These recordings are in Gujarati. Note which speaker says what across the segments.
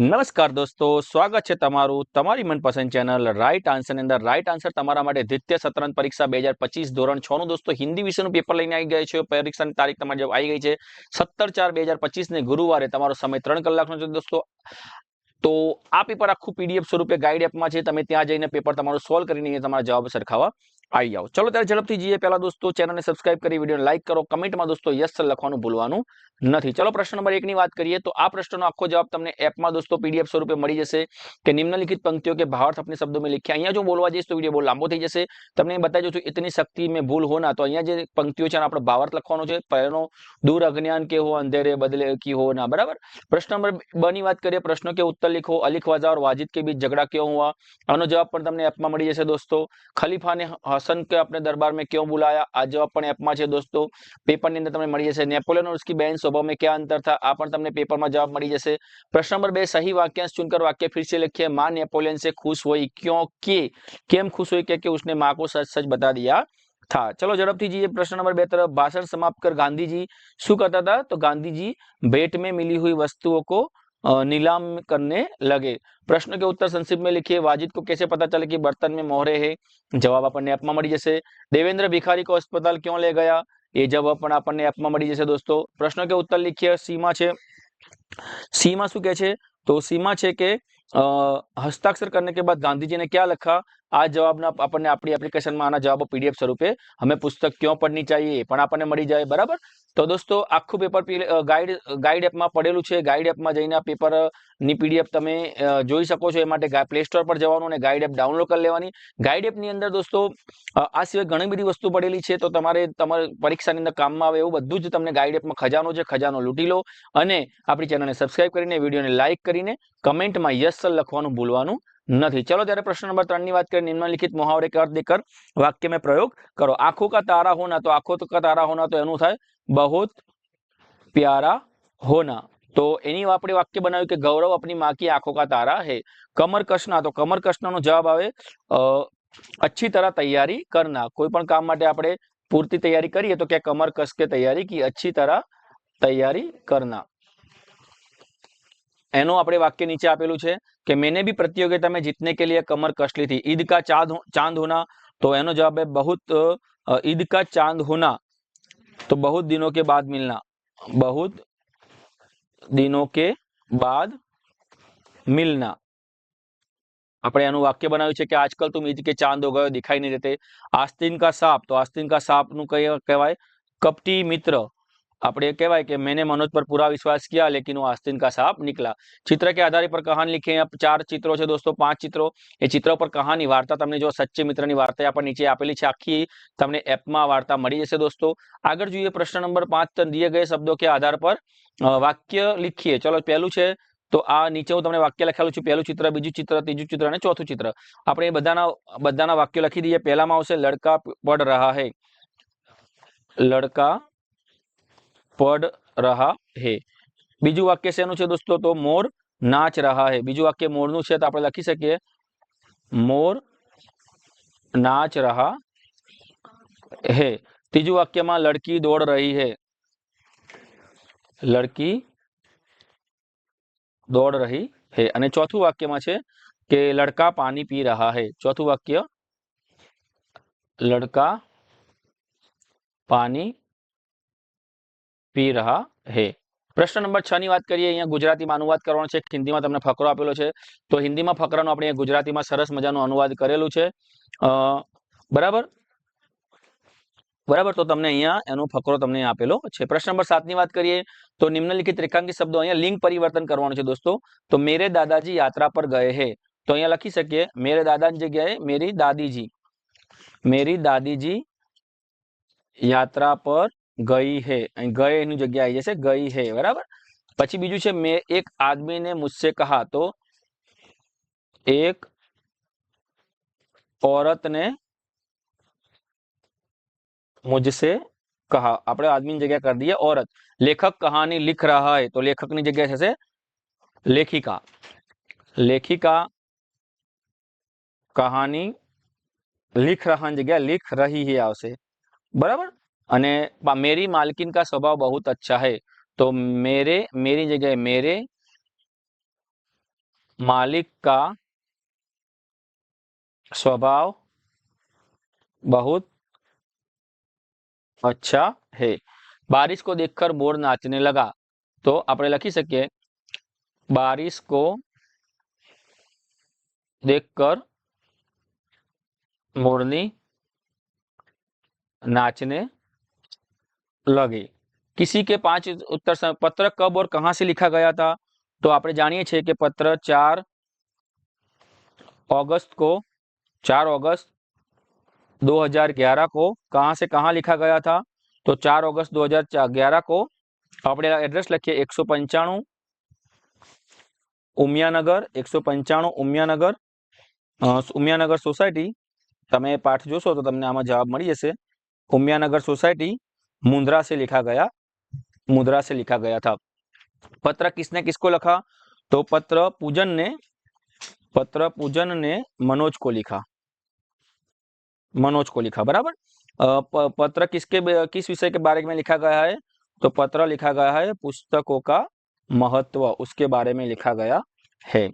Speaker 1: નમસ્કાર દોસ્તો સ્વાગત છે તમારું તમારી મનપસંદ ચેનલ રાઈટ આન્સરની અંદર રાઇટ આન્સર તમારા માટે દ્વિતીય સત્રંત પરીક્ષા બે હજાર પચીસ ધોરણ છ નું દોસ્તો હિન્દી વિષયનું પેપર લઈને આવી ગયા છે પરીક્ષાની તારીખ તમારી આવી ગઈ છે સત્તર ચાર બે હજાર પચીસ ને ગુરુવારે તમારો સમય ત્રણ કલાકનો છે દોસ્તો તો આ પેપર આખું પીડીએફ સ્વરૂપે ગાઈડ એપમાં છે તમે ત્યાં જઈને પેપર તમારું સોલ્વ કરીને તમારા જવાબ સરખાવા आयओ चलो यार जल्दी से जाइए पहला दोस्तों चैनल ने सब्सक्राइब करिए वीडियो ने लाइक करो कमेंट में दोस्तों यस लिखવાનું भूलવાનું નથી चलो प्रश्न नंबर 1 ની વાત કરીએ તો આ પ્રશ્નો નો આખો જવાબ તમને એપ માં દોસ્તો પીડીએફ સ્વરૂપે મળી જશે કે નિમ્નલખિત પંક્તિઓ કે ભાવર્થ apne શબ્દો મે લખકે આયા જો બોલવા જઈએ તો વિડિયો બહુ લાંબો થઈ જશે તમને બતાજો છો इतनी शक्ति में भूल होना तो यहां जे पंक्तियों चार आपा भावार्थ લખવાનો છે પરો દૂર અજ્ઞાન કે हो अंधेरे बदले की हो ना बराबर प्रश्न नंबर ब ની વાત કરીએ પ્રશ્નો કે ઉત્તર લખો અલીખવાજા और वाजिद के बीच झगड़ा क्यों हुआ अनु जवाब पर તમને એપ માં મળી જશે દોસ્તો खलीफा ने हसन के अपने दरबार में क्यों बुलाया આ જવાબ પણ એપમાં છે દોસ્તો પેપરની અંદર તમને મળી જશે નેપોલિયન और उसकी बहन स्वभाव में क्या अंतर था आप तक पेपर में जवाब मिली जैसे प्रश्न नंबर बे सही वाक्यांश चुनकर वाक्य फिर से लिखिए माँ नेपोलियन से खुश हुई क्योंकि केम खुश हुई क्योंकि उसने माँ को सच सच बता दिया था चलो जड़प थी जी प्रश्न नंबर बेहतर भाषण समाप्त कर गांधी जी कहता था तो गांधी जी भेंट में मिली हुई वस्तुओं को नीलाम करने लगे प्रश्न के उत्तर संक्षिप्त में लिखिए वाजिद को कैसे पता चले कि बर्तन में मोहरे है जवाब अपन ने अपमा मरीज से देवेंद्र भिखारी को अस्पताल क्यों ले गया ये जब अपन अपन ने अपमा मरीज से दोस्तों प्रश्न के उत्तर लिखिए सीमा छे सीमा शू कह तो सीमा छे के अः हस्ताक्षर करने के बाद गांधी जी ने क्या लिखा आज जवाब ना अपन ने अपनी एप्लीकेशन में आना जवाब पीडीएफ स्वरूप हमें पुस्तक क्यों पढ़नी चाहिए पर अपने मरी जाए बराबर તો દોસ્તો આખું પેપર ગાઈડ ગાઈડ એપમાં પડેલું છે ગાઈડ એપમાં જઈને આ પેપરની પીડીએફ તમે જોઈ શકો છો એ માટે પ્લે સ્ટોર પર જવાનું અને ગાઈડ એપ ડાઉનલોડ કરી લેવાની ગાઈડ એપની અંદર દોસ્તો આ સિવાય ઘણી બધી વસ્તુ પડેલી છે તો તમારે તમારી પરીક્ષાની અંદર કામમાં આવે એવું બધું જ તમને ગાઈડ એપમાં ખજાનો છે ખજાનો લૂંટી લો અને આપણી ચેનલને સબસ્ક્રાઈબ કરીને વિડીયોને લાઇક કરીને કમેન્ટમાં યસ સર લખવાનું ભૂલવાનું નથી ચલો ત્યારે પ્રશ્ન નંબર ત્રણ ની વાત કરીએ નિમ્નલિખિત મુહાવરે કે અર્થ દેકર વાક્ય મેં પ્રયોગ કરો આખો કા તારા હોના તો આખો કા તારા હોના તો એનું થાય બહુ પ્યારા હોના તો એની આપણે વાક્ય બનાવ્યું કે ગૌરવ આપણી માં કી આંખો કા તારા હે કમર કમરકશના તો કમર કમરકશનાનો જવાબ આવે અચ્છી તરહ તૈયારી કરના કોઈ પણ કામ માટે આપણે પૂરતી તૈયારી કરીએ તો કે કમર કસ કે તૈયારી કે અચ્છી તરહ તૈયારી કરના એનો આપડે વાક્ય નીચે આપેલું છે કે મેને ભી પ્રત્યોગ્ય તમે જીતને કે લિયે કમર કસલી થી ઈદ કા ચાંદ ચાંદ હોના તો એનો જવાબ હે બહુત ઈદ કા ચાંદ હોના તો બહુત દિનો કે બાદ મળના બહુત દિનો કે બાદ મળના આપડે એનો વાક્ય બનાવ્યું છે કે આજકલ તુ મેજ કે ચાંદ હો ગયો દેખાઈ ન દેતે આસ્તીન કા સાપ તો આસ્તીન કા સાપ નુ કય કેવાય કપટી મિત્ર આપણે ये कहवाए कि मैंने मनोज पर पूरा विश्वास किया लेकिन वो आस्तीन का सांप निकला चित्र के आधार पर कहानी लिखी ચાર ચિત્રો છે દોસ્તો પાંચ ચિત્રો એ ચિત્રો પર કહાની વાર્તા તમને જો સચ્ચે મિત્રની વાર્તા આપણે નીચે આપેલી છે આખી તમને એપમાં વાર્તા મળી જશે દોસ્તો આગળ જોઈએ પ્રશ્ન નંબર પાંચ દિયે ગયે શબ્દો કે આધાર પર વાક્ય લીખીએ ચલો પહેલું છે તો આ નીચે હું તમને વાક્ય લખેલું છું પહેલું ચિત્ર બીજું ચિત્ર ત્રીજું ચિત્ર અને ચોથું ચિત્ર આપણે એ બધાના બધાના વાક્યો લખી દઈએ પહેલામાં આવશે લડકા પડ રહા હૈ લડકા पड़ रहा है बीजू वक्य शेनुच्छे दोस्तों तो मोर नाच रहा है बीजू वक्य मोर नु तो आप लखी सकी मोर नाच रहा है तीजु वक्य में लड़की दौड़ रही है लड़की दौड़ रही है चौथु वक्य में लड़का पानी पी रहा है चौथु वक्य लड़का पानी પી رہا છે પ્રશ્ન નંબર 6 ની વાત કરીએ અહિયાં ગુજરાતી માં અનુવાદ કરવાનો છે હિન્દી માં તમને ફકરો આપેલા છે તો હિન્દી માં ફકરો નો આપણે ગુજરાતી માં સરસ મજાનો અનુવાદ કરેલો છે અ બરાબર બરાબર તો તમને અહિયાં એનો ફકરો તમને આપેલા છે પ્રશ્ન નંબર 7 ની વાત કરીએ તો નિમનલખિત ત્રિકાંગી શબ્દો અહિયાં લિંગ પરિવર્તન કરવાનો છે દોસ્તો તો મેરે દાદાજી યાત્રા પર ગયે છે તો અહિયાં લખી સકીએ મેરે દાદાની જગ્યાએ મેરી દાદીજી મેરી દાદીજી યાત્રા પર गई है अ गए इन जगह आई जैसे गई है बराबर પછી બીજું છે મે એક આદમીને મુછે કહા તો એક ઔરત ને મુજસે કહા આપણે આદમીન જગ્યા કર દઈએ ઔરત લેખક કહાની લખ રહા હે તો લેખક ની જગ્યા થશે લેખિકા લેખિકા કહાની લખ રહા જગ્યા લખ રહી હે આવસે બરાબર अने मेरी मालकिन का स्वभाव बहुत अच्छा है तो मेरे मेरी जगह मेरे मालिक का स्वभाव बहुत अच्छा है बारिश को देखकर मोर नाचने लगा तो आप लखी सके बारिश को देखकर मोरनी नाचने लगे किसी के पांच उत्तर समय पत्र कब और कहां से लिखा गया था तो आप जानिए कि पत्र चार अगस्त को चार अगस्त 2011 को कहां से कहां लिखा गया था तो चार अगस्त 2011 को अपने एड्रेस लिखिए एक सौ पंचाणु उमियानगर एक सौ पंचाणु उमियानगर उमियानगर सोसायटी तब पाठ जोशो तो तक आम जवाब मिली जैसे उमियानगर सोसायटी मुद्रा से लिखा गया मुद्रा से लिखा गया था पत्र किसने किसको लिखा तो पत्र पूजन ने पत्र पूजन ने मनोज को लिखा मनोज को लिखा बराबर पत्र किसके किस विषय के बारे में लिखा गया है तो पत्र लिखा गया है पुस्तकों का महत्व उसके बारे में लिखा गया है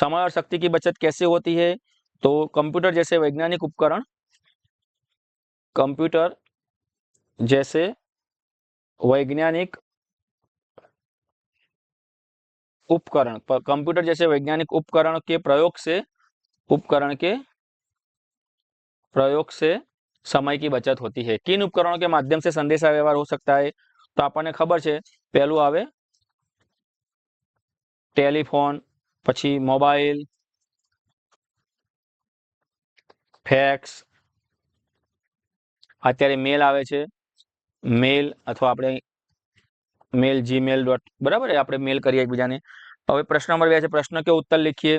Speaker 1: समय और शक्ति की बचत कैसे होती है तो कंप्यूटर जैसे वैज्ञानिक उपकरण कंप्यूटर जैसे वैज्ञानिक उपकरण कंप्यूटर जैसे वैज्ञानिक उपकरण के प्रयोग से उपकरण के प्रयोग से समय की बचत होती है किन उपकरणों के माध्यम से संदेशा व्यवहार हो सकता है તો આપણને ખબર છે પહેલું આવે ટેલિફોન પછી મોબાઈલ ફેક્સ અત્યારે મેલ આવે છે मेल અથવા मेल મેલ જીમેલ ડોટ બરાબર आप मेल કરીએ એકબીજાને હવે हम प्रश्न नंबर बे प्रश्न के उत्तर लिखिए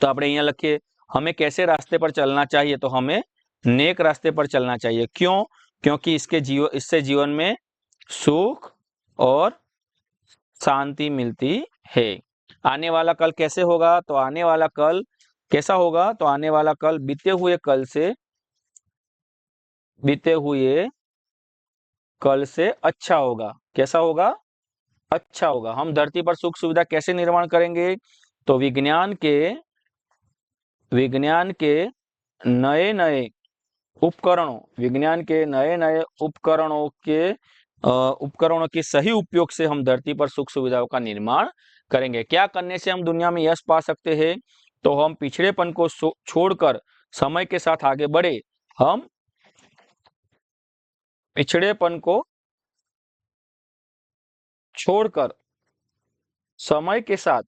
Speaker 1: तो आप અહીંયા लखीए हमें कैसे रास्ते पर चलना चाहिए तो हमें नेक रास्ते पर चलना चाहिए क्यों क्योंकि इसके जीवन इससे जीवन में सुख और शांति मिलती है आने वाला कल कैसे होगा तो आने वाला कल कैसा होगा तो आने वाला कल बीते हुए कल से बीते हुए कल से अच्छा होगा कैसा होगा अच्छा होगा हम धरती पर सुख सुविधा कैसे निर्माण करेंगे तो विज्ञान के विज्ञान के नए नए उपकरणों विज्ञान के नए नए उपकरणों के उपकरणों के सही उपयोग से हम धरती पर सुख सुविधाओं का निर्माण करेंगे क्या करने से हम दुनिया में यश पा सकते हैं तो हम पिछड़ेपन को छोड़कर समय के साथ आगे बढ़े हम पिछड़ेपन को छोड़कर समय के साथ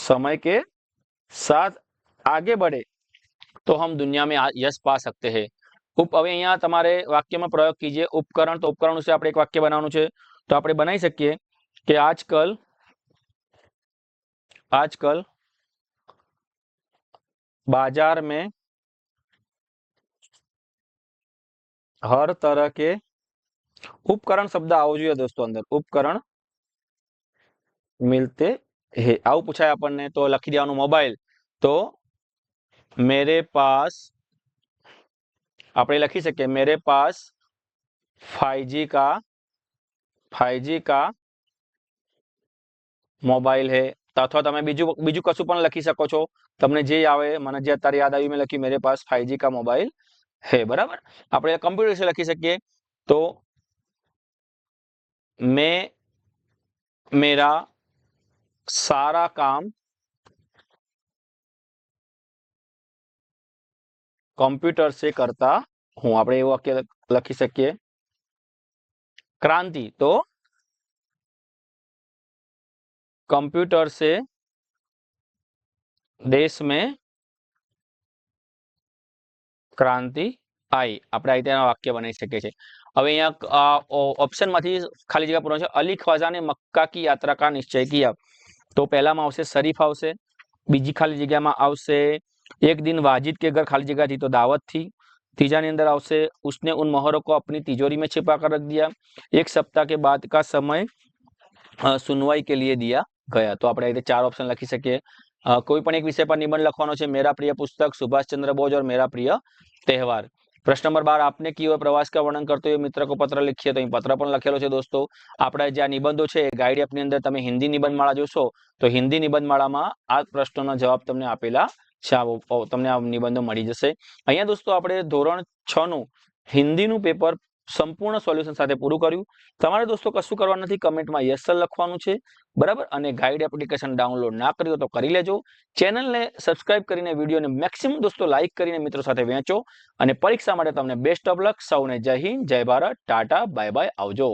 Speaker 1: समय के साथ आगे बढ़े तो हम दुनिया में यश पा सकते हैं उप यहाँ तुम्हारे वाक्य में प्रयोग कीजिए उपकरण तो उपकरण से आप एक वाक्य बना तो आप बनाई सकिए कि आजकल आजकल बाजार में हर तरह के उपकरण शब्द आवजे दोस्तों अंदर उपकरण मिलते है पूछा अपन ने तो लखी दिया मोबाइल तो मेरे पास आप लखी सके मेरे पास फाइव जी का फाइव जी का मोबाइल है अथवा ते बीज बीजू कशुप लखी सको तमने जे आए मैंने जे अत्य याद आई मैं लखी मेरे पास फाइव जी का मोबाइल हे बराबर આપણે કમ્પ્યુટર સે લખી શકીએ તો મે મેરા sara kaam computer se karta hu આપણે એ વાક્ય લખી શકીએ ક્રાંતિ તો કમ્પ્યુટર સે દેશ મે क्रांति आई આપણે આતે વાક્ય બનાવી શકીએ છે હવે અહીંયા ઓપ્શનમાંથી ખાલી જગ્યા પૂરો છે અલી ખ્વાજાને મક્કાની યાત્રા કા નિશ્ચય કિયા તો પહેલામાં આવશે શરીફ આવશે બીજી ખાલી જગ્યામાં આવશે એક દિન વાજીદ કે ઘર ખાલી જગ્યા થી તો દાવત થી તીજા ની અંદર આવશે ઉસને ઉન મહોરો કો apni તિજોરી મે છુપાકર રખ દિયા એક સપ્તાહ કે બાદ કા સમય સુનવાઈ કે લિયે દિયા ગયા તો આપણે આતે ચાર ઓપ્શન લખી સકીએ કોઈ પણ એક વિષય પર નિબંધ લખવાનો છે મેરા પ્રિય પુસ્તક સુભાષચંદ્ર બોઝ ઓર મેરા પ્રિય તહેવાર પ્રશ્ન નંબર બાર આપને કી પ્રવાસ કા વર્ણન કરતો હોય મિત્રકો પત્ર લખીએ તો અહીં પત્ર પણ લખેલો છે દોસ્તો આપણા જે આ નિબંધો છે એ ગાઈડ એપની અંદર તમે હિન્દી નિબંધ માળા જોશો તો હિન્દી નિબંધ માળામાં આ પ્રશ્નોના જવાબ તમને આપેલા છે તમને આ નિબંધો મળી જશે અહીંયા દોસ્તો આપણે ધોરણ છ નું હિન્દીનું પેપર સંપૂર્ણ સોલ્યુશન સાથે પૂરું કર્યું તમારે દોસ્તો કશું કરવા નથી કમેન્ટમાં યસલ લખવાનું છે બરાબર અને ગાઈડ એપ્લિકેશન ડાઉનલોડ ના કર્યો તો કરી લેજો ચેનલને સબસ્ક્રાઇબ કરીને વિડીયોને મેક્સિમમ દોસ્તો લાઇક કરીને મિત્રો સાથે વહેંચો અને પરીક્ષા માટે તમને બેસ્ટ ઓફ લક સૌને જય હિન્દ જય ભારત ટાટા બાય બાય આવજો